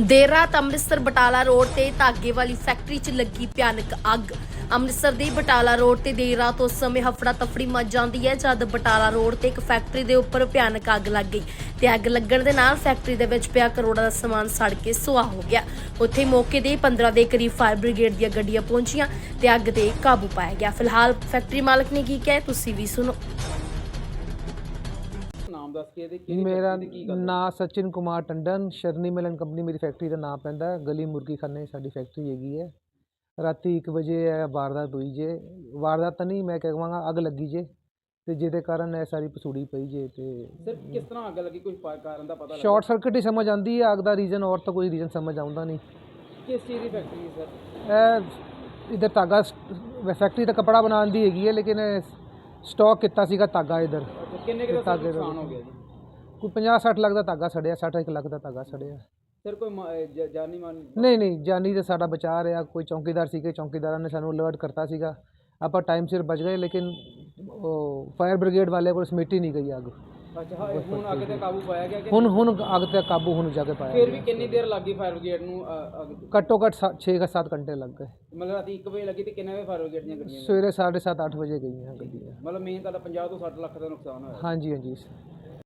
ਦੇਰ ਰਾਤ ਅੰਮ੍ਰਿਤਸਰ ਬਟਾਲਾ ਰੋਡ ਤੇ ਧਾਗੇ ਵਾਲੀ ਫੈਕਟਰੀ 'ਚ ਲੱਗੀ ਭਿਆਨਕ ਅੱਗ। ਅੰਮ੍ਰਿਤਸਰ ਦੇ ਬਟਾਲਾ ਰੋਡ ਤੇ ਦੇਰ ਰਾਤ ਉਸ ਸਮੇਂ ਹਫੜਾ ਤਫੜੀ ਮਚ ਜਾਂਦੀ ਹੈ, ਜਦ ਬਟਾਲਾ ਰੋਡ ਤੇ ਇੱਕ ਫੈਕਟਰੀ ਦੇ ਉੱਪਰ ਭਿਆਨਕ ਅੱਗ ਲੱਗ ਗਈ। ਤੇ ਅੱਗ ਲੱਗਣ ਦੇ ਨਾਲ ਫੈਕਟਰੀ ਦੇ ਵਿੱਚ ਪਿਆ ਕਰੋੜਾਂ ਦਾ ਸਮਾਨ ਸੜ ਕੇ ਸੁਆਹ ਹੋ ਗਿਆ। ਉੱਥੇ ਮੌਕੇ ਦੇ 15 ਦੇ ਕਰੀਬ ਫਾਇਰ ਬ੍ਰਿਗੇਡ ਦੀਆਂ ਗੱਡੀਆਂ ਪਹੁੰਚੀਆਂ ਤੇ ਅੱਗ ਤੇ ਕਾਬੂ ਪਾਇਆ ਗਿਆ। ਫਿਲਹਾਲ ਫੈਕਟਰੀ ਮਾਲਕ ਨੇ ਕੀ ਕਿਹਾ ਤੁਸੀਂ ਵੀ ਸੁਣੋ। ਨਾਮ ਦੱਸ ਕੇ ਇਹਦੇ ਕਿਹੜੀ ਮੇਰਾ factory ਦੀ ਕੀ ਗੱਲ ਨਾਂ ਸਚਿਨ ਕੁਮਾਰ ਟੰਡਨ ਸ਼ਰਨੀ ਮਿਲਨ ਕੰਪਨੀ ਮੇਰੀ ਫੈਕਟਰੀ ਦਾ ਨਾਮ ਪੈਂਦਾ ਹੈ। ਗਲੀ ਮੁਰਗੀ ਖਾਨੇ ਸਾਡੀ ਫੈਕਟਰੀ ਹੈਗੀ ਹੈ। ਰਾਤੀ 1 ਵਜੇ ਇਹ ਵਾਰਦਾਤ ਹੋਈ ਜੇ ਵਾਰਦਾਤ ਤਾਂ ਨਹੀਂ ਮੈਂ ਕਹਾਂਗਾ ਅੱਗ ਲੱਗੀ ਜੇ ਤੇ ਜਿਹਦੇ ਕਾਰਨ ਇਹ ਸਾਰੀ ਪਸੂੜੀ ਪਈ ਜੇ ਤੇ ਸਰ ਕਿਸ ਤਰ੍ਹਾਂ ਅੱਗ ਲੱਗੀ? ਕੋਈ ਪਾ- ਕਾਰਨ ਦਾ ਪਤਾ ਲੱਗਾ? ਸ਼ਾਰਟ ਸਰਕਟ ਹੀ ਸਮਝ ਆਉਂਦੀ ਹੈ ਅੱਗ ਦਾ ਰੀਜ਼ਨ ਔਰ ਤਾਂ ਕੋਈ ਰੀਜ਼ਨ ਸਮਝ ਆਉਂਦਾ ਨਹੀਂ। ਕਿਸ ਚੀਜ਼ ਦੀ ਫੈਕਟਰੀ ਸਰ? ਇਹ ਇਧਰ ਧਾਗਾ ਫੈਕਟਰੀ ਦਾ ਕਪੜਾ ਬਣਾਉਣ ਦੀ ਹੈਗੀ ਹੈ ਲੇਕਿਨ ਸਟਾਕ ਕੀਤਾ ਸੀਗਾ ਧਾਗਾ ਇਧਰ। ਕਿੰਨੇ ਕੁ ਦਾ ਸਰ ਧਾਗੇ ਦਾ ਨੁਕਸਾਨ ਹੋ ਗਿਆ ਜੀ? ਕੋਈ 50 60 ਲੱਖ ਦਾ ਧਾਗਾ ਸੜਿਆ 60 ਇੱਕ ਲੱਖ ਦਾ ਧਾਗਾ ਸੜਿਆ। ਸਰ ਕੋਈ ਮ- ਅਹ ਜ- ਜਾਨੀ ਮਾਨ ਨਹੀਂ ਨਹੀਂ ਜਾਨੀ ਤੇ ਸਾਡਾ ਬਚਾ ਰਿਹਾ ਕੋਈ ਚੌਕੀਦਾਰ ਸੀਗੇ ਚੌਕੀਦਾਰਾਂ ਨੇ ਸਾਨੂੰ ਅਲਰਟ ਕਰਤਾ ਸੀਗਾ। ਆਪਾਂ ਟਾਈਮ ਸਿਰ ਬਚ ਗਏ ਲੇਕਿਨ ਉਹ ਫਾਇਰ ਬ੍ਰਿਗੇਡ ਵਾਲੇ ਕੋਲ ਸਮਿਟੀ ਨਹੀਂ ਗਈ ਅੱਗ। ਅੱਛਾ ਹਾਂ, ਹੁਣ ਅੱਗ ਤੇ ਕਾਬੂ ਪਾਇਆ ਗਿਆ ਕਿ ਹੁਣ ਹੁਣ ਅੱਗ ਤੇ ਕਾਬੂ ਹੁਣ ਜਾ ਕੇ ਪਾਇਆ ਫਿਰ ਵੀ ਕਿੰਨੀ ਦੇਰ ਲੱਗੀ ਫਾਇਰ ਬ੍ਰਿਗੇਡ ਨੂੰ ਅੱਗ ਘੱਟੋ ਘੱਟ 6 ਜਾਂ 7 ਘੰਟੇ ਲੱਗ ਗਏ। ਮਤਲਬ ਰਾਤੀ 1 ਵਜੇ ਲੱਗੀ ਤੇ ਕਿੰਨੇ ਵਜੇ ਫਾਇਰ ਬ੍ਰਿਗੇਡ ਦੀਆਂ ਗੱਡੀਆਂ ਸਵੇਰੇ 7:30 8 ਵਜੇ ਗਈਆਂ ਗੱਡੀਆਂ। ਮਤਲਬ ਮੇਨ ਤਾਂ 50 ਤੋਂ 60 ਲੱਖ ਦਾ ਨੁਕਸਾਨ ਹੋਇਆ। ਹਾਂਜੀ ਹਾਂਜੀ।